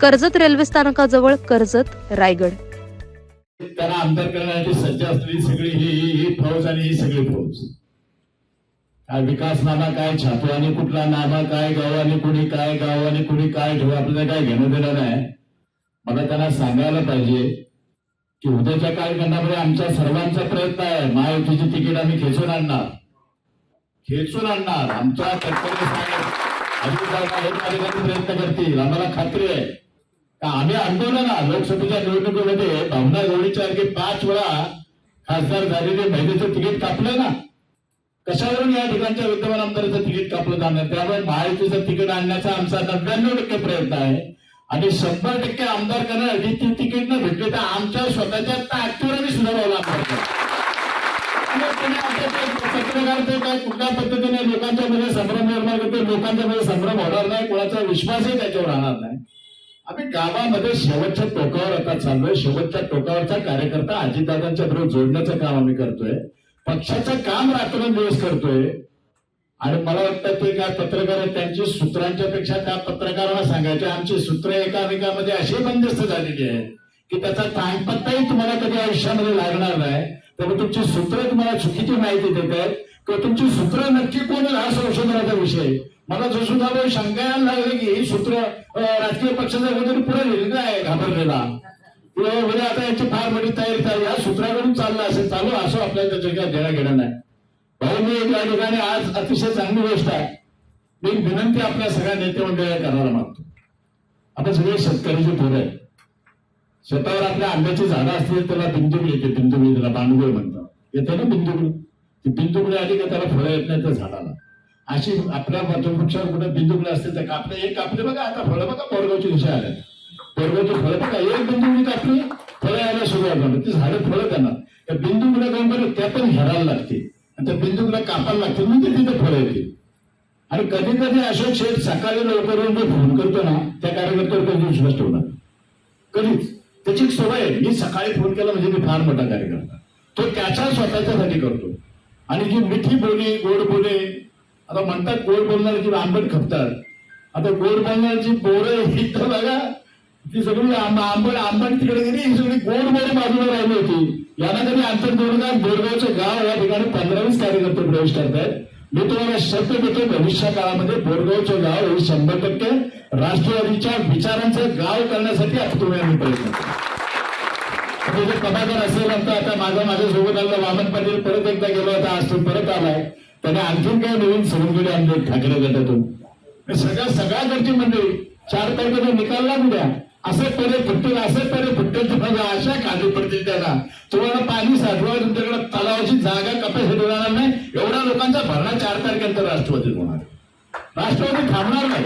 Karjat railway स्थानकाजवळ कर्जत रायगड. त्यांना आमदार करण्यासाठी सज्ज असलेली सगळी ही ही- फौज आणि ही सगळी फौज. काय विकासनामा काय छापवानी कुठला नामा काय गावाने कुणी काय गावाने कुणी काय ठेवू आपल्याला काय घेणं देणं नाही. मला त्यांना सांगायला पाहिजे की उद्याच्या कालखंडामध्ये आमच्या सर्वांचा प्रयत्न आहे. महायुतीची तिकीट आम्ही खेचून आणणार. खेचून आणणार. आमच्या कर्तव्य प्रयत्न करतील. आम्हाला खात्री आहे. आम्ही आंदोलन लोकसभेच्या निवडणुकीमध्ये भावना गवळीच्या सारखे पाच वेळा खासदार झालेले महिलेचं तिकीट कापलं ना? कशावरून या ठिकाणच्या विद्यमान आमदाराचं तिकीट कापलं जाणार? त्यामुळे महायुतीचं तिकीट आणण्याचा आमचा नव्याण्णव टक्के प्रयत्न आहे. आणि शंभर टक्के आमदार करण्यासाठी ती तिकीट न भेटली तर आमच्या स्वतःच्या ताकदीवर सुद्धा व्हावं पत्रकार ते काय कुठल्या पद्धतीने लोकांच्या मध्ये संभ्रम निर्माण करते लोकांच्या मध्ये संभ्रम होणार नाही. कोणाचा विश्वासही त्याच्यावर राहणार नाही. आम्ही गावामध्ये शेवटच्या टोकावर आता चाललोय. शेवटच्या टोकावरचा कार्यकर्ता अजितदादांच्या बरोबर जोडण्याचं काम आम्ही करतोय. पक्षाचं काम रात्रंदिवस करतोय. आणि मला वाटतं ते काय पत्रकार आहेत त्यांची सूत्रांच्या पेक्षा त्या पत्रकारांना सांगायचे. आमची सूत्र एकामेकामध्ये अशी बंदिस्त झालेली आहेत की त्याचा टाइमपत्ताही तुम्हाला कधी आयुष्यामध्ये लागणार नाही. त्यामुळे तुमची सूत्र तुम्हाला चुकीची माहिती देत आहेत. किंवा तुमची सूत्र नक्की कोण आहे? हा संशोधनाचा विषय. आहे. मला जसं झालं शंका यायला लागली की ही सूत्र राजकीय पक्षाचा वगैरे पुढे लिहिलेला आहे घाबरलेला. म्हणजे आता याची फार मोठी तयारी चालली. या सूत्राकडून चाललं असेल चालू असो आपल्याला त्याच्या काय देणं घेणं नाही. भाऊ मी या ठिकाणी आज अतिशय चांगली गोष्ट आहे. मी विनंती आपल्या सगळ्या नेते मंडळी करायला मागतो. आपण सगळे शेतकऱ्याचे पोरं आहे शेतावर आपल्या आंब्याची झाडं असतील त्याला बिंदुगळी येते बिंदुगळी त्याला बांडगुळ म्हणतात. येते ना बिंदुगळी ती बिंदुगळी आली का त्याला फळं येत नाही त्या झाडाला. अशी आपल्या वृक्षावर कुठे बिंदूकडे असते तर कापले एक कापले बघा आता फळं बघा बोरगावची दिशा आल्या. पोरगावची फळं बघा एक बिंदुगळी कापली फळं यायला सुरुवात झाली. ती झाडं फळं त्यांना. त्या बिंदूकडे जाऊन बरं त्या पण घ्यायला लागते आणि त्या बिंदूकडे कापायला लागते म्हणजे तिथे फळं येतील. आणि कधी कधी अशोक शेठ सकाळी लवकर येऊन फोन करतो ना त्या कार्यकर्त्यावर कधी विश्वास ठेवणार? कधीच. त्याची एक सवय आहे. मी सकाळी फोन केला म्हणजे मी फार मोठा कार्यकर्ता. तो त्याच्या स्वतःच्यासाठी करतो. आणि जी मिठी बोली गोड बोले आता म्हणतात गोड बोलणारी आंबट खपतात आता गोड बोलणारी बोरं ही तर बघा ती सगळी आंबट आंबट तिकडे गेली ही सगळी गोड बोली बाजूला राहिली होती. यांना कधी आंतर दोडगाव बोरगावचं गाव या ठिकाणी पंधरावीस कार्यकर्ते प्रवेश करतायत. मी तुम्हाला शब्द देतो भविष्य काळामध्ये बोरगावचं गाव हे शंभर टक्के राष्ट्रवादीच्या विचारांचं गाव करण्यासाठी आता तुम्ही आम्ही प्रयत्न करू म्हणजे असेल आता आता माझा माझ्यासोबत आलं वामन पाटील परत एकदा गेलो होता आज तो परत आलाय. त्याने आणखीन काय नवीन सवंगडी आणले ठाकरे गटातून. सगळ्या सगळ्या गटची मंडळी चार तारखेचा निकाल लागू द्या. असे पडे फुटतील असे पडे फुटतील तुम्हाला अशा खाली पडतील त्याला. तुम्हाला पाणी साठवा तुमच्याकडे तलावाची जागा कपेसाठी राहणार नाही. एवढ्या लोकांचा भरणा चार तारखेनंतर राष्ट्रवादी होणार. राष्ट्रवादी थांबणार नाही.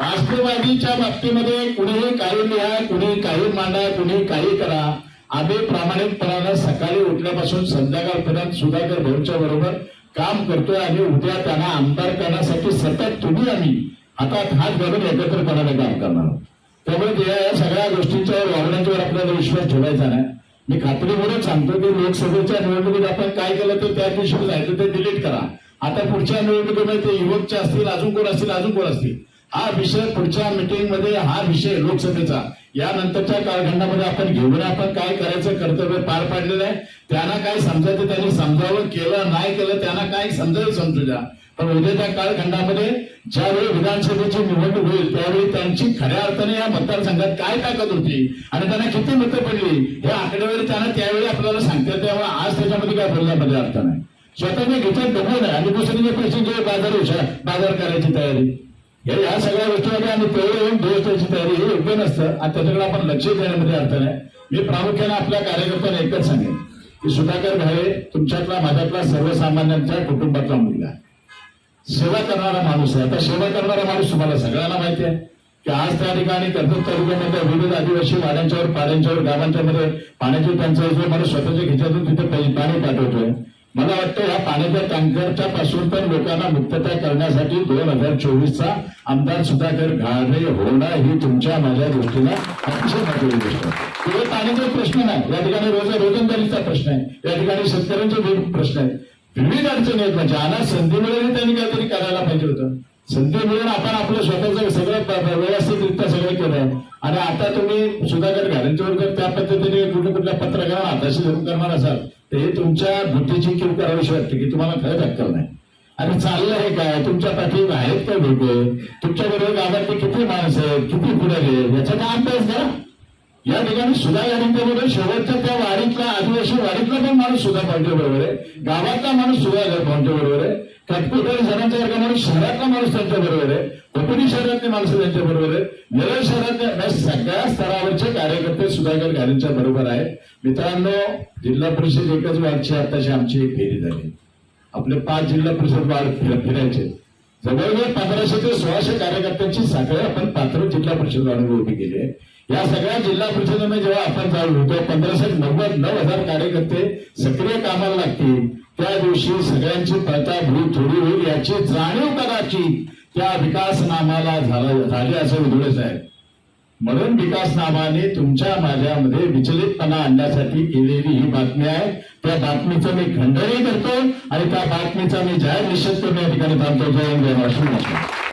राष्ट्रवादीच्या बाबतीमध्ये कुणीही काही लिहा कुणी काही मांडा कुणी काही करा. आम्ही प्रामाणिकपणानं सकाळी उठल्यापासून संध्याकाळपर्यंत सुधाकर भाऊच्या बरोबर काम करतोय आणि उद्या त्यांना आमदार करण्यासाठी सतत तुम्ही आम्ही हातात हात घालून एकत्रपणाने काम करणार त्यामुळे या सगळ्या गोष्टींच्यावर वागण्याच्यावर आपल्याला विश्वास ठेवायचा नाही. मी खात्रीपूर्वक सांगतो की लोकसभेच्या निवडणुकीत आपण काय केलं तर त्या दिवशी जायचं ते डिलीट करा. आता पुढच्या निवडणुकीमध्ये ते युवकचे असतील अजून कोण असतील अजून कोण असतील? हा विषय पुढच्या मिटिंगमध्ये हा विषय लोकसभेचा. यानंतरच्या कालखंडामध्ये आपण घेऊन आपण काय करायचं कर्तव्य पार पाडलेलं आहे त्यांना काय समजायचं त्यांनी समजावं केलं नाही केलं त्यांना काय समजायला समजू द्या. पण उद्याच्या कालखंडामध्ये ज्यावेळी विधानसभेची निवडणूक होईल त्यावेळी त्यांची खऱ्या अर्थाने या मतदारसंघात काय ताकद होती आणि त्यांना किती मतं पडली हे आकडेवारी त्यांना त्यावेळी आपल्याला सांगतात त्यामुळे आज त्याच्यामध्ये काय बोलण्यामध्ये अर्थ नाही स्वतःने घेतात बघून नये आणि दुसरीचे पैसे जे बाजार बाजार करायची तयारी. या सगळ्या गोष्टीमध्ये आम्ही तेवढे येऊन दिवस तयारी हे योग्य नसतं. आणि त्याच्याकडे आपण लक्ष देण्यामध्ये अर्थ नाही. मी प्रामुख्याने आपल्या कार्यकर्त्यांना एकच सांगेन की सुधाकर भावे तुमच्यातला माझ्यातला सर्वसामान्यांच्या कुटुंबातला मुलगा सेवा करणारा माणूस आहे. आता सेवा करणारा माणूस तुम्हाला सगळ्यांना माहिती आहे की आज त्या ठिकाणी कर्जत तालुक्यामध्ये विविध आदिवासी वाड्यांच्यावर पाड्यांच्यावर गावांच्या मध्ये पाण्याची टंचाई जो मला स्वतःच्या खिच्यातून तिथे पाणी पाठवतोय. मला वाटतं या पाण्याच्या टँकरच्या पासून पण लोकांना मुक्तता करण्यासाठी दोन हजार चोवीसचा आमदार सुधाकर घाणे होणं ही तुमच्या माझ्या दृष्टीने अतिशय महत्वाची गोष्ट आहे. केवळ पाण्याचा प्रश्न नाही. या ठिकाणी रोज रोजंदारीचा प्रश्न आहे. या ठिकाणी शेतकऱ्यांचे प्रश्न आहेत. विविध अडचणी आहेत. म्हणजे ज्यांना संधी मिळेल त्यांनी काहीतरी करायला पाहिजे होतं. संधी मिळून आपण आपलं स्वतःचं सगळं व्यवस्थितरित्या सगळं केलं आणि आता तुम्ही सुधाकर घालेंच्यावर त्या पद्धतीने कुठल्या कुठल्या पत्रकारांना हाताशी धरून करणार असाल तर हे तुमच्या बुद्धीची कीव करावीशी वाटते की तुम्हाला खरंच अक्कल नाही. आणि चाललं आहे काय? तुमच्या पाठी आहेत का लोक? तुमच्या बरोबर गावातली किती माणसं आहेत? किती पुढे आहेत? याचा काय अभ्यास करा या ठिकाणी सुधा गाडींच्या शेवटच्या त्या वारीतला आदिवासी वारीतला पण माणूस सुधा पाहिजे बरोबर आहे. गावातला माणूस सुधा पाहिजे बरोबर आहे. कटकुटरी सरांच्या वर्गा माणूस शहरातला माणूस त्यांच्या बरोबर आहे. कोकणी शहरातले माणसं त्यांच्या बरोबर आहे नेरळ शहरातल्या सगळ्या स्तरा स्तरावरचे कार्यकर्ते सुधाकर गाडींच्या बरोबर आहेत. मित्रांनो जिल्हा परिषद एकच वार्डची आताची आमची एक फेरी झाली. आपले पाच जिल्हा परिषद वार्ड फिरायचे. जवळजवळ पंधराशे ते सोळाशे कार्यकर्त्यांची साखळी आपण पात्र जिल्हा परिषद वाढवून उभी केली आहे. या सगळ्या जिल्हा परिषदेमध्ये जेव्हा आपण चालू होतो पंधराशे नव्वद नऊ हजार कार्यकर्ते सक्रिय कामाला लागतील. त्या दिवशी सगळ्यांची प्रताभूत थोडी होईल याची जाणीव कदाचित त्या विकास नामाला झाला झाली असं उधळच आहे म्हणून विकास नावाने तुमच्या माझ्यामध्ये विचलितपणा आणण्यासाठी केलेली ही बातमी आहे. त्या बातमीचं मी खंडनही करतो आणि त्या बातमीचा मी जाहीर निषेध करून या ठिकाणी थांबतो. जय जय महाराष्ट्र.